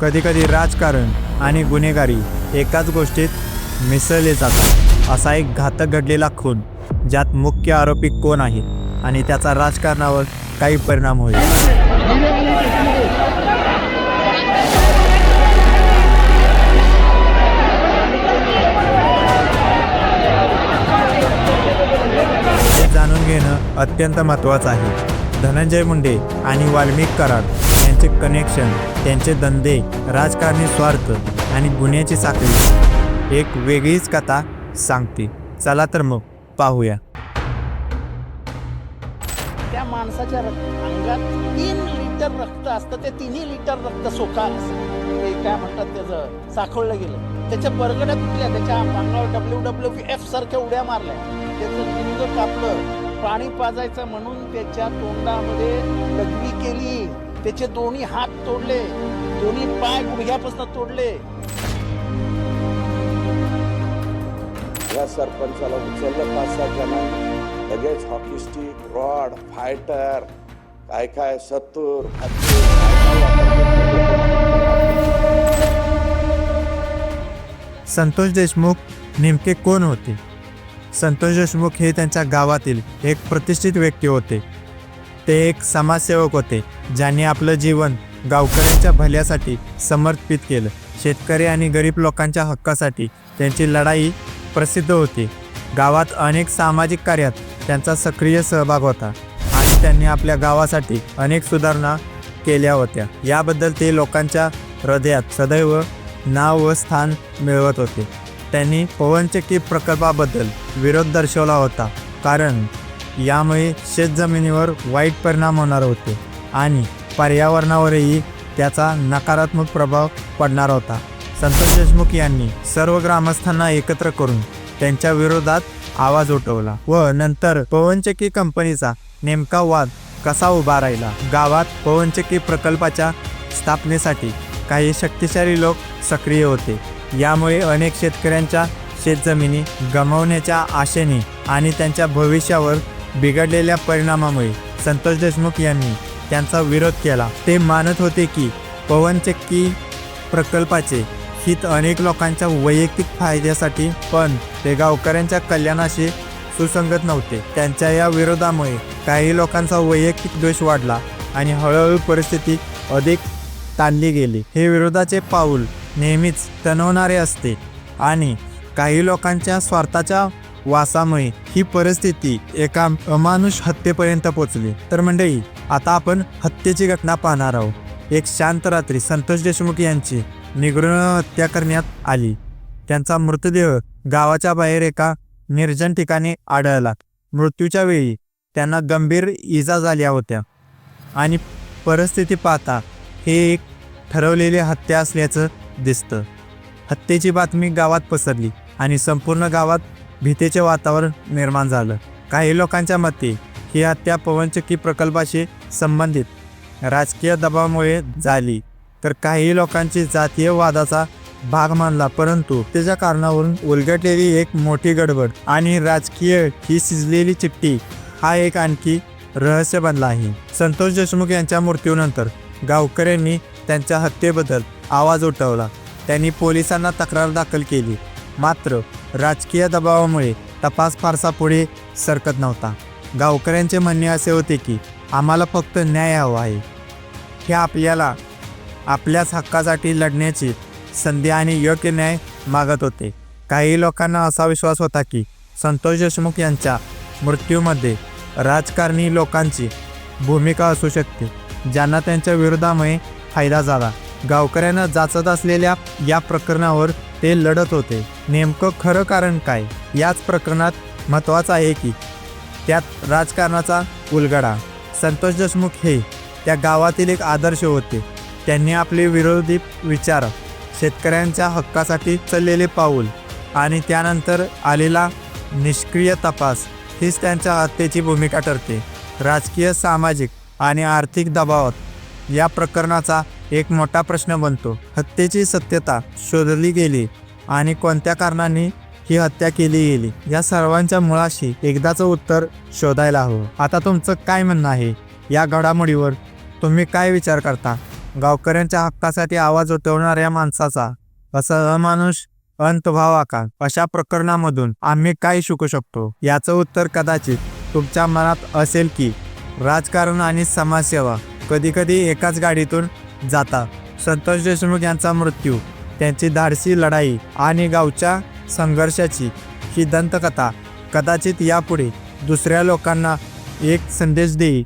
कधीकधी राजकारण आणि गुन्हेगारी एकाच गोष्टीत मिसळले जातात. असा एक घातक घडलेला खून ज्यात मुख्य आरोपी कोण आहे आणि त्याचा राजकारणावर काही परिणाम होईल. हे जाणून घेणं अत्यंत महत्त्वाचं आहे. धनंजय मुंडे आणि वाल्मिक कराड. त्यांचे कनेक्शन त्यांचे धंदे राजकारणी स्वार्थ आणि गुन्ह्याची साखळी. एक वेगळीच कथा सांगते. चला तर मग पाहूया. त्या माणसाच्या रक्त अंगात तीन लिटर रक्त असतं. ते तिन्ही लिटर रक्त सोका ते काय म्हणतात त्याचं? साखळलं गेलं. त्याच्या बरगड्या तुटल्या. त्याच्या अंगावर डब्ल्यू डब्ल्यू एफ सारख्या उड्या मारल्या. त्याचं लिंग कापलं. पाणी पाजायचं म्हणून त्याच्या तोंडामध्ये लग्नी केली. त्याचे दोन्ही हात तोडले. दोन्ही पाय गुडघ्यापासून तोडले. या सरपंचाला उचललं पाच सात जणांनी. लगेच हॉकी स्टिक रॉड फायटर काय काय सत्तूर संतोष देशमुख नेमके कोण होते? संतोष देशमुख हे त्यांच्या गावातील एक प्रतिष्ठित व्यक्ती होते. ते एक समाजसेवक होते ज्यांनी आपलं जीवन गावकऱ्यांच्या भल्यासाठी समर्पित केलं. शेतकरी आणि गरीब लोकांच्या हक्कासाठी त्यांची लढाई प्रसिद्ध होती. गावात अनेक सामाजिक कार्यात त्यांचा सक्रिय सहभाग होता आणि त्यांनी आपल्या गावासाठी अनेक सुधारणा केल्या होत्या. याबद्दल ते लोकांच्या हृदयात सदैव नाव व स्थान मिळवत होते. त्यांनी पवनचक्की प्रकल्पाबद्दल विरोध दर्शवला होता कारण यामुळे शेतजमिनीवर वाईट परिणाम होणार होते आणि पर्यावरणावरही त्याचा नकारात्मक प्रभाव पडणार होता. संतोष देशमुख यांनी सर्व ग्रामस्थांना एकत्र करून त्यांच्या विरोधात आवाज उठवला व नंतर पवनचक्की कंपनीचा नेमका वाद कसा उभा राहिला? गावात पवनचक्की प्रकल्पाच्या स्थापनेसाठी काही शक्तिशाली लोक सक्रिय होते. यामुळे अनेक शेतकऱ्यांच्या शेतजमिनी गमावण्याच्या आशेने आणि त्यांच्या भविष्यावर बिघडलेल्या परिणामामुळे संतोष देशमुख यांनी त्यांचा विरोध केला. ते मानत होते की पवनचक्की प्रकल्पाचे हित अनेक लोकांच्या वैयक्तिक फायद्यासाठी पण ते गावकऱ्यांच्या कल्याणाशी सुसंगत नव्हते. त्यांच्या या विरोधामुळे काही लोकांचा वैयक्तिक द्वेष वाढला आणि हळूहळू परिस्थिती अधिक ताणली गेली. हे विरोधाचे पाऊल नेहमीच तणवणारे असते आणि काही लोकांच्या स्वार्थाच्या वासामुळे ही परिस्थिती एका अमानुष हत्येपर्यंत पोचली. तर मंडळी आता आपण हत्येची घटना पाहणार आहोत. एक शांत रात्री संतोष देशमुख यांची निगृह हत्या करण्यात आली. त्यांचा मृतदेह गावाच्या बाहेर एका निर्जन ठिकाणी आढळला. मृत्यूच्या वेळी त्यांना गंभीर इजा झाल्या होत्या. आणि परिस्थिती पाहता हे एक ठरवलेली हत्या असल्याचं दिसतं. हत्येची बातमी गावात पसरली आणि संपूर्ण गावात भीतीचे वातावरण निर्माण झालं. काही लोकांच्या मते ही हत्या पवनचक्की प्रकल्पाशी संबंधित राजकीय दबावामुळे झाली. तर काही लोकांची जातीय वादाचा भाग मानला परंतु त्याच्या कारणावरून उलगडलेली एक मोठी गडबड आणि राजकीय ही शिजलेली चिठ्ठी हा एक आणखी रहस्य बनला आहे. संतोष देशमुख यांच्या मृत्यूनंतर गावकऱ्यांनी त्यांच्या हत्येबद्दल आवाज उठवला. त्यांनी पोलिसांना तक्रार दाखल केली. मात्र राजकीय दबावामुळे तपास फारसा पुढे सरकत नव्हता. गावकऱ्यांचे म्हणणे असे होते की आम्हाला फक्त न्याय हवा आहे. हे आपल्याला आपल्याच हक्कासाठी लढण्याची संधी आणि योग्य न्याय मागत होते. काही लोकांना असा विश्वास होता की संतोष देशमुख यांच्या मृत्यूमध्ये राजकारणी लोकांची भूमिका असू शकते ज्यांना त्यांच्या विरोधामुळे फायदा झाला. गावकऱ्यांना जाचत असलेल्या या प्रकरणावर ते लढत होते. नेमकं खरं कारण काय? याच प्रकरणात महत्त्वाचं आहे की त्यात राजकारणाचा उलगडा. संतोष देशमुख हे त्या गावातील एक आदर्श होते. त्यांनी आपले विरोधी विचार शेतकऱ्यांच्या हक्कासाठी चाललेले पाऊल आणि त्यानंतर आलेला निष्क्रिय तपास हीच त्यांच्या हत्येची भूमिका ठरते. राजकीय सामाजिक आणि आर्थिक दबावात या प्रकरणाचा एक मोठा प्रश्न बनतो. हत्येची सत्यता शोधली गेली आणि कोणत्या कारणाने ही हत्या केली गेली? या सर्वांच्या मुळाशी एकदाचं उत्तर शोधायला हवं. आता तुमचं काय म्हणणं आहे? या घडामोडीवर तुम्ही काय विचार करता? गावकऱ्यांच्या हक्कासाठी आवाज उठवणाऱ्या माणसाचा असा अमानुष अंत व्हावा का अशा प्रकरणामधून आम्ही काय शिकू शकतो? याचं उत्तर कदाचित तुमच्या मनात असेल की राजकारण आणि समाजसेवा कधीकधी एकाच गाडीतून जातात संतोष देशमुख यांचा मृत्यू त्यांची धाडसी लढाई आणि गावच्या संघर्षाची ही दंतकथा कदाचित यापुढे दुसऱ्या लोकांना एक संदेश देईल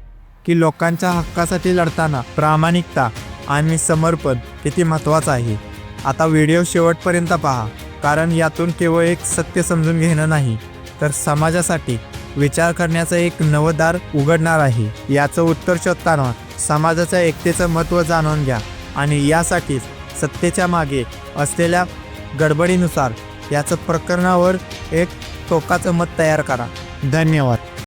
की लोकांच्या हक्कासाठी लढताना प्रामाणिकता आणि समर्पण किती महत्त्वाचं आहे. आता व्हिडिओ शेवटपर्यंत पहा कारण यातून केवळ एक सत्य समजून घेणं नाही तर समाजासाठी विचार करण्याचं एक नवदार उघडणार आहे. याचं उत्तर शोधताना समाजाच्या एकतेचं महत्त्व जाणून घ्या आणि यासाठीच सत्तेच्या मागे असलेल्या गडबडीनुसार याचं प्रकरणावर एक टोकाचं मत तयार करा. धन्यवाद.